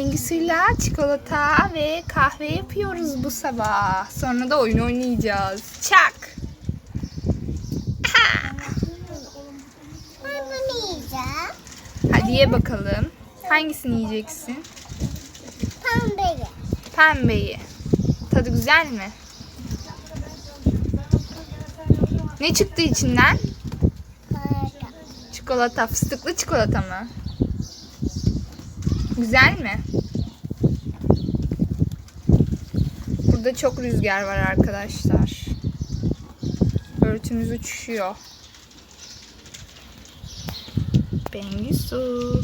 Bengisu'yla çikolata ve kahve yapıyoruz bu sabah. Sonra da oyun oynayacağız. Çak. Ben bunu yiyeceğim. Hadi ye bakalım. Hangisini yiyeceksin? Pembeyi. Pembeyi. Tadı güzel mi? Ne çıktı içinden? Karata. Çikolata, fıstıklı çikolata mı? Güzel mi? Burada çok rüzgar var arkadaşlar. Örtümüz uçuşuyor. Bengisu.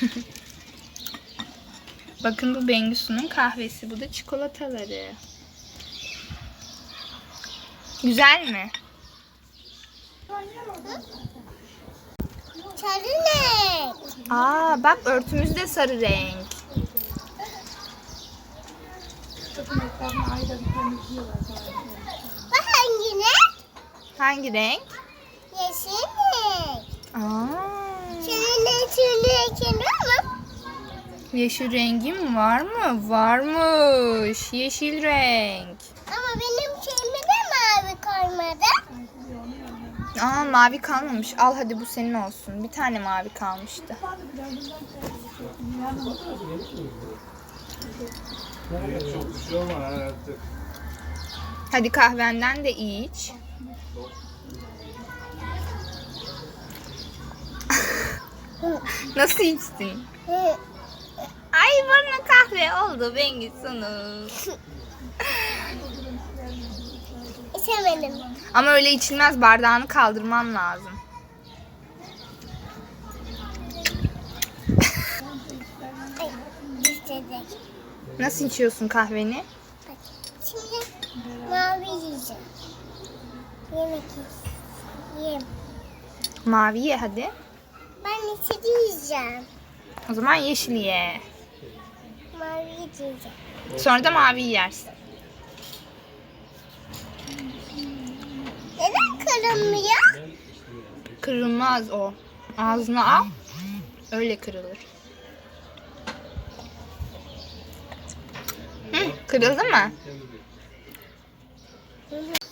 Hı. Bakın bu Bengisu'nun kahvesi. Bu da çikolataları. Güzel mi? Sarı ne? Aa bak örtümüz de sarı renk. Bu hangi ne? Hangi renk? Yeşil ne? Aa, Senin de şöyle ekin var mı? yeşil rengim var mı? Varmış. Yeşil renk. Ama benim şeyime de mavi koymadı. Aa mavi kalmamış. Al hadi bu senin olsun. Bir tane mavi kalmıştı. Hadi kahvenden de iç. Nasıl içtin? Ay bana kahve oldu Bengisu'nun. İçemedim. Ama öyle içilmez. Bardağını kaldırman lazım. Nasıl içiyorsun kahveni? Bak, Şimdi mavi yiyeceğim. Yemek yiyeyim. Mavi ye hadi. Ben yeşil yiyeceğim. O zaman yeşil ye. Mavi yiyeceğim. Sonra da mavi yersin. Neden kırılmıyor? Kırılmaz o. Ağzına al. Öyle kırılır. Hı, kırıldı mı?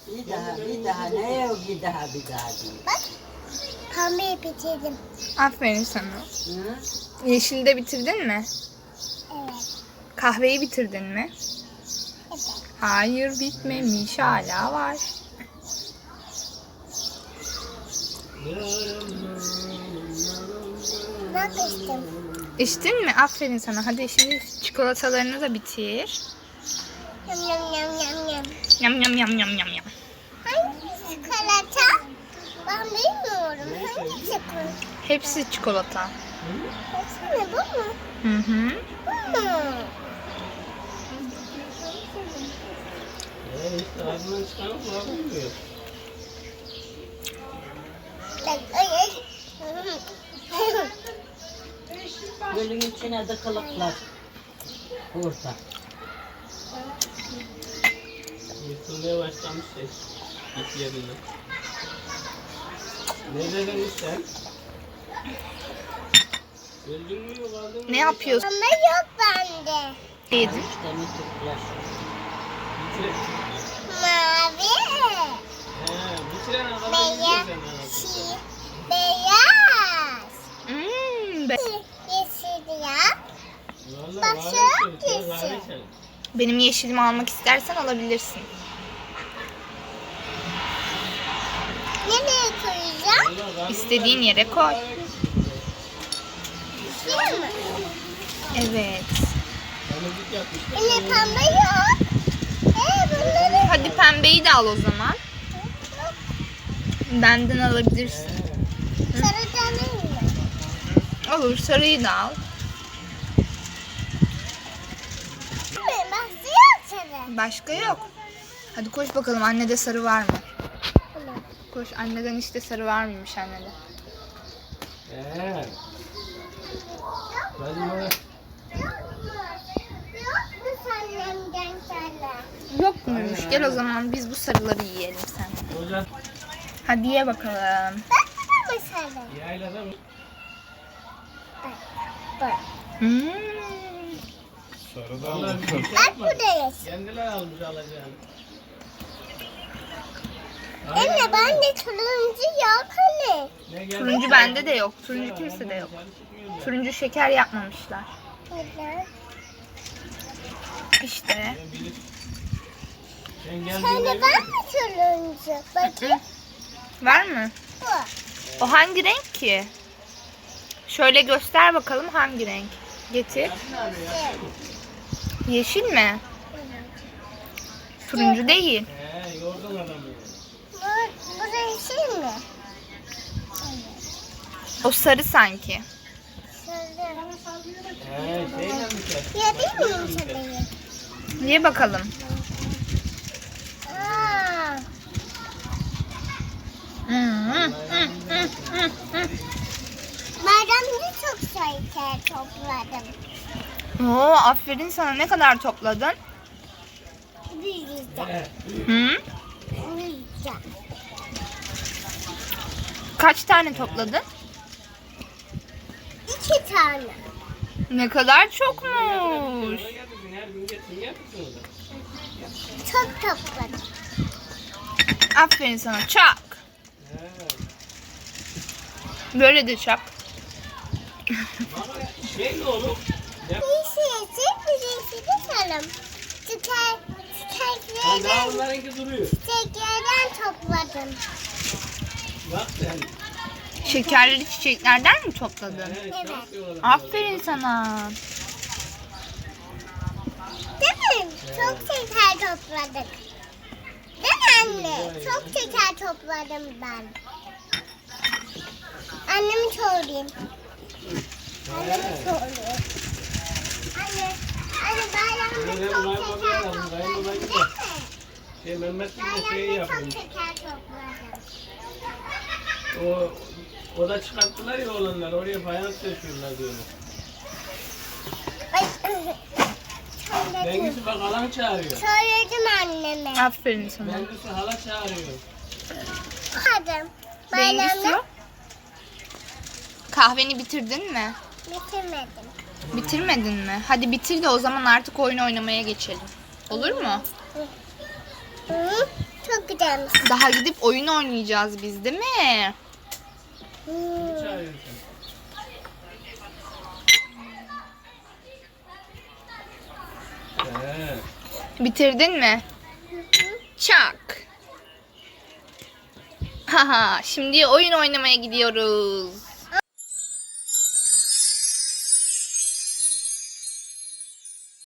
Bir daha, bir daha, ne yok bir daha, bir daha diyor. Bak. Pembeyi bitirdim. Aferin sana. Hı? Yeşili de bitirdin mi? Evet. Kahveyi bitirdin mi? Evet. Hayır bitmemiş hala var. Bak içtim. İçtin mi? Aferin sana. Hadi şimdi çikolatalarını da bitir. Yam yam yam yam yam. Yam yam yam yam yam yam. Hangi çikolata? Ben bilmiyorum. Hangi çikolata? Hepsi çikolata. Hepsi mi bu mu? Hı hı. Bu mu? Kullanmıyor. Gölün içine de kılıklar. Orta. Yırtılmaya başlamış şey. İki yerinde. Ne dedin sen? Öldün mü yok aldın mı? Ne yapıyorsun? Ama yok bende. Yedin. İşte mitikler. Bitir. Mavi. He, bitiren adamı Beyaz. bitireceksin Şi, beyaz. Hmm, be- Yeşil ya. İçelim, yeşil. kahve içelim. Benim yeşilimi almak istersen alabilirsin. Nereye koyacağım? İstediğin yere koy. Şuraya mı? Evet. Yine pembe yok. Ee bunları Hadi pembeyi de al o zaman. Benden alabilirsin. sarıdan mı? Olur sarıyı da al. Sarı. Başka yok. Hadi koş bakalım annede sarı var mı? Koş anneden işte sarı var mıymış annede. Sarı? Yok muymuş? Gel o zaman biz bu sarıları yiyelim sen. Hadi ye bakalım. Bak mı sarı? Yaylada mı? Bak. Hmm. Bak yapmadı. buradayız. Kendiler almış alacağını. Anne ben de turuncu yok hani. Turuncu bende de yok. Turuncu kimse de yok. Turuncu şeker yapmamışlar. İşte. Ben Sen de ben mi turuncu? Bakayım. Var mı? Bu. O hangi renk ki? Şöyle göster bakalım hangi renk. Getir. Yeşil mi? Turuncu değil. Bu, bu resim mi? O sarı sanki. Şöyle. He şeyle mi kes? Yedin mi yumuşadığı? Niye bakalım? Aa. Hmm, hmm, hmm, hmm, hmm, hmm. Bayramda çok topladım. Oo, aferin sana. Ne kadar topladın? Büyüyeceğim. Hı? Büyüyeceğim. Kaç tane topladın? İki tane. Ne kadar çokmuş. Çok topladım. Aferin sana. Çak. Böyle de çak. Baba şey ne oğlum? Ne? Birisi birisi de sarım. Çiçek, Ha, daha çiçeklerden, onlarınki duruyor. çiçeklerden topladım. Bak sen. Şekerleri çiçeklerden mi topladın? Çok diyorlar. Aferin sana. Değil mi? Çok şeker topladık. Değil mi anne? Çok şeker topladım ben. Annemi sorayım. Anne, anne bayramda çok şeker kayınbaba değil mi? Şey Mehmet gibi de şey Bayramda çok yapmış. şeker topladım. O, o da çıkarttılar ya olanlar. Oraya fayans döşüyorlar diyorlar. Söyledim. Bengüsü bak halan çağırıyor. Söyledim anneme. Aferin sana. Bengüsü hala çağırıyor. Hadi. Bengüsü Bayramda yok. Kahveni bitirdin mi? Bitirmedim. Bitirmedin mi? Hadi bitir de o zaman artık oyun oynamaya geçelim. Olur mu? Hı, çok güzelmiş. Daha gidip oyun oynayacağız biz değil mi? Hı. Bitirdin mi? Çak. Haha, şimdi oyun oynamaya gidiyoruz.